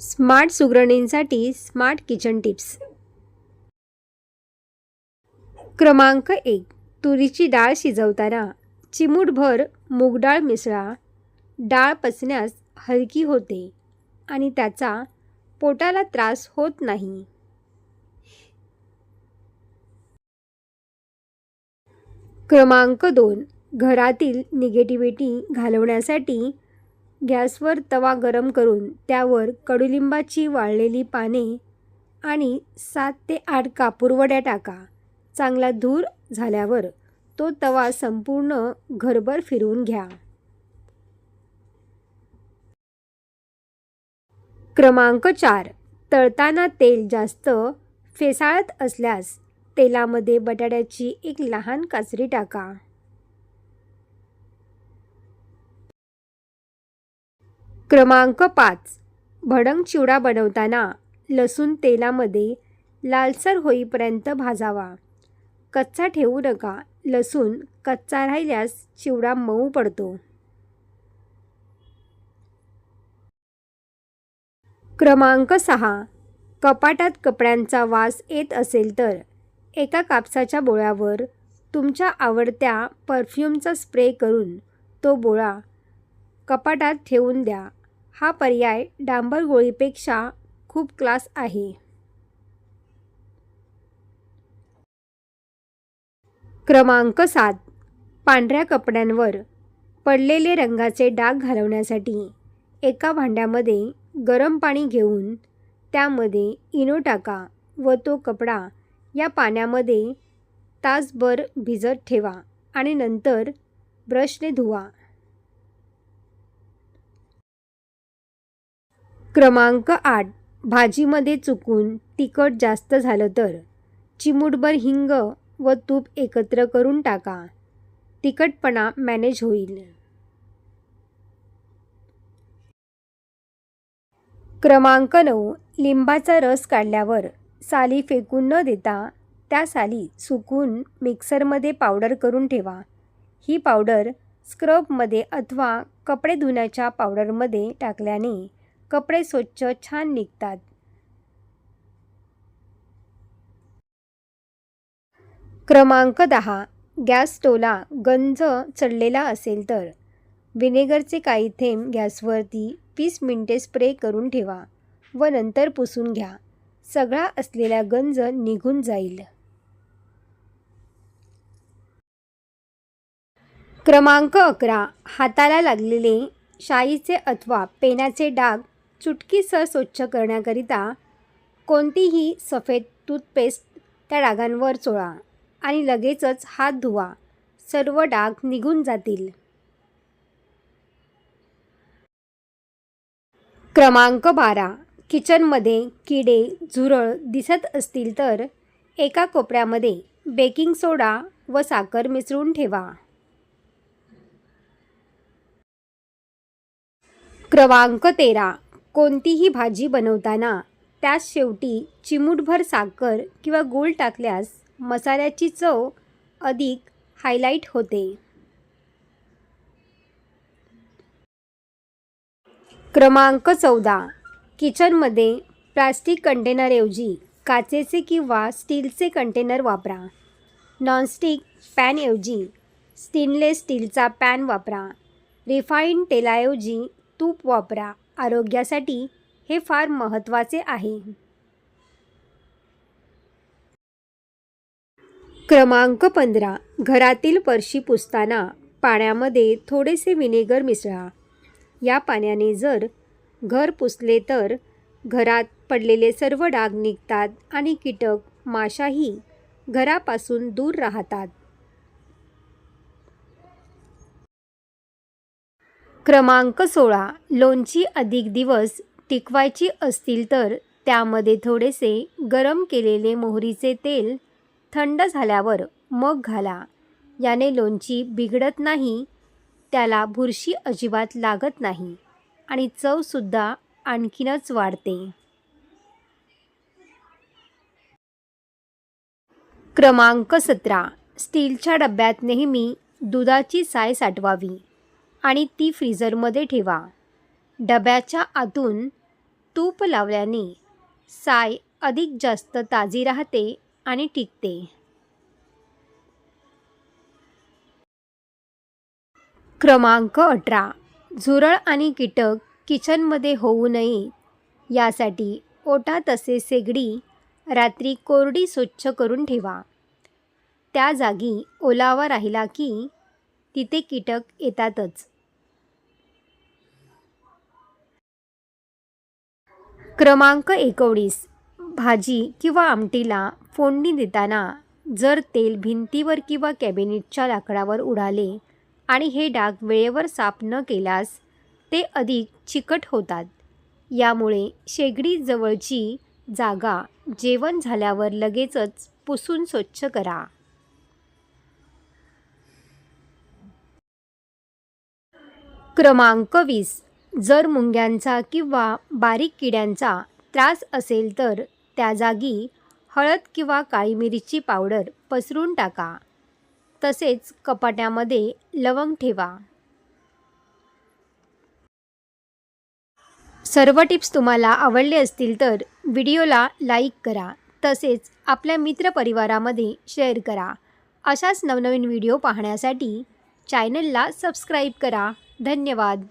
Smart सुगरणींसाठी smart kitchen tips. क्रमांक एक तुरीची डाळ शिजवताना चिमूटभर मूग डाळ मिसळा. डाळ पचण्यास हलकी होते आणि त्याचा पोटाला त्रास होत नाही. क्रमांक दोन घरातील निगेटिव्हिटी घालवण्यासाठी गॅसवर तवा गरम करून त्यावर कडुलिंबाची वाळलेली पाने आणि सात ते आठ कापूरवड्या टाका. चांगला धूर झाल्यावर तो तवा संपूर्ण घरभर फिरवून घ्या. क्रमांक चार. तळताना तेल जास्त फेसाळत असल्यास तेलामध्ये बटाट्याची एक लहान काचरी टाका. क्रमांक पाच. भडंग चिवडा बनवताना लसूण तेलामध्ये लालसर होईपर्यंत भाजावा. कच्चा ठेवू नका. लसूण कच्चा राहिल्यास चिवडा मऊ पडतो. क्रमांक सहा. कपाटात कपड्यांचा वास येत असेल तर एका कापसाच्या बोळ्यावर तुमच्या आवडत्या परफ्यूमचा स्प्रे करून तो बोळा कपाटात ठेवून द्या. हा पर्याय डांबर गोळीपेक्षा खूप क्लास आहे. क्रमांक सात. पांढऱ्या कपड्यांवर पडलेले रंगाचे डाग घालवण्यासाठी एका भांड्यामध्ये गरम पाणी घेऊन त्यामध्ये इनो टाका व तो कपडा या पाण्यामध्ये तासभर भिजत ठेवा आणि नंतर ब्रशने धुवा. क्रमांक आठ. भाजीमध्ये चुकून तिखट जास्त झालं तर? चिमूटभर हिंग व तूप एकत्र करून टाका. तिखटपणा मॅनेज होईल. क्रमांक नऊ. लिंबाचा रस काढल्यावर साली फेकून न देता त्या साली सुकून मिक्सरमध्ये पावडर करून ठेवा. ही पावडर स्क्रबमध्ये अथवा कपडे धुण्याच्या पावडरमध्ये टाकल्याने कपडे स्वच्छ छान निघतात. क्रमांक दहा. गॅस स्टोला गंज चढलेला असेल तर. व्हिनेगरचे काही थेंब गॅसवरती वीस मिनटे स्प्रे करून ठेवा व नंतर पुसून घ्या. सगळा असलेला गंज निघून जाईल. क्रमांक अकरा. हाताला लागलेले शाईचे अथवा पेनाचे डाग चुटकीसह स्वच्छ करण्याकरिता कोणतीही सफेद टूथपेस्ट त्या डागांवर चोळा आणि लगेचच हात धुवा. सर्व डाग निघून जातील. क्रमांक बारा. किचनमध्ये किडे झुरळ दिसत असतील तर एका कोपऱ्यामध्ये बेकिंग सोडा व साखर मिसळून ठेवा. क्रमांक तेरा. कोणतीही भाजी बनवताना त्यात शेवटी चिमूटभर साखर किंवा गूळ टाकल्यास मसाल्याची चव अधिक हायलाईट होते. क्रमांक चौदा. किचनमध्ये प्लास्टिक कंटेनरऐवजी काचेचे किंवा स्टीलचे कंटेनर वापरा. नॉनस्टिक पॅनऐवजी स्टेनलेस स्टीलचा पॅन वापरा. रिफाईंड तेलाऐवजी तूप वापरा. आरोग्यासाठी हे फार महत्त्वाचे आहे. क्रमांक पंधरा. घरातील फरशी पुसताना पाण्यामध्ये थोडेसे विनेगर मिसळा. या पाण्याने जर घर पुसले तर घरात पडलेले सर्व डाग निघतात आणि कीटक माशाही घरापासून दूर राहतात. क्रमांक सोळा. लोणची अधिक दिवस टिकवायची असतील तर त्यामध्ये थोडेसे गरम केलेले मोहरीचे तेल थंड झाल्यावर मग घाला. याने लोणची बिघडत नाही त्याला बुरशी अजिबात लागत नाही आणि चवसुद्धा आणखीनच वाढते. क्रमांक सतरा. स्टीलच्या डब्यात नेहमी दुधाची साय साठवावी. आणि ती फ्रीझरमध्ये ठेवा. डब्याच्या आतून तूप लावल्याने साय अधिक जास्त ताजी राहते आणि टिकते. क्रमांक अठरा. झुरळ आणि कीटक किचनमध्ये होऊ नये. यासाठी ओटा तसे शेगडी रात्री कोरडी स्वच्छ करून ठेवा. त्या जागी ओलावा राहिला की तिथे कीटक येतातच. क्रमांक एकोणीस. भाजी किंवा आमटीला फोडणी देताना जर तेल भिंतीवर किंवा कॅबिनेटच्या लाकडावर उडाले आणि हे डाग वेळेवर साफ न केल्यास ते अधिक चिकट होतात. यामुळे शेगडी जवळची जागा जेवण झाल्यावर लगेचच पुसून स्वच्छ करा. क्रमांक वीस. जर मुंग्यांचा किंवा बारीक किड्यांचा त्रास असेल तर त्या जागी हळद किंवा काळी मिरीची पावडर पसरून टाका. तसेच कपाट्यामध्ये लवंग ठेवा. सर्व टिप्स तुम्हाला आवडले असतील तर व्हिडिओला लाईक करा. तसेच आपल्या मित्रपरिवारामध्ये शेअर करा. अशाच नवनवीन व्हिडिओ पाहण्यासाठी चॅनलला सबस्क्राईब करा. धन्यवाद.